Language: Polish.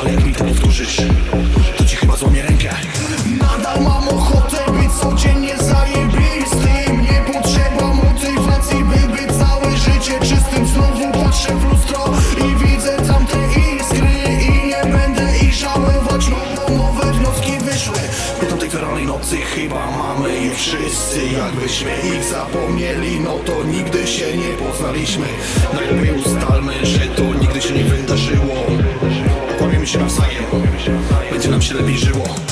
Ale jak mi to powtórzysz To ci chyba złamie rękę. Nadal mam ochotę być codziennie zajebistym. Nie potrzeba motywacji, by być całe życie czystym. Znowu patrzę w lustro i widzę tamte iskry. I nie będę ich żałować, no bo nowe wnioski wyszły. Po tamtej feralnej nocy chyba mamy je wszyscy. Jakbyśmy ich zapomnieli, no to nigdy się nie poznaliśmy. Najlepiej ustalmy, że to nigdy się nie 来鄙视我。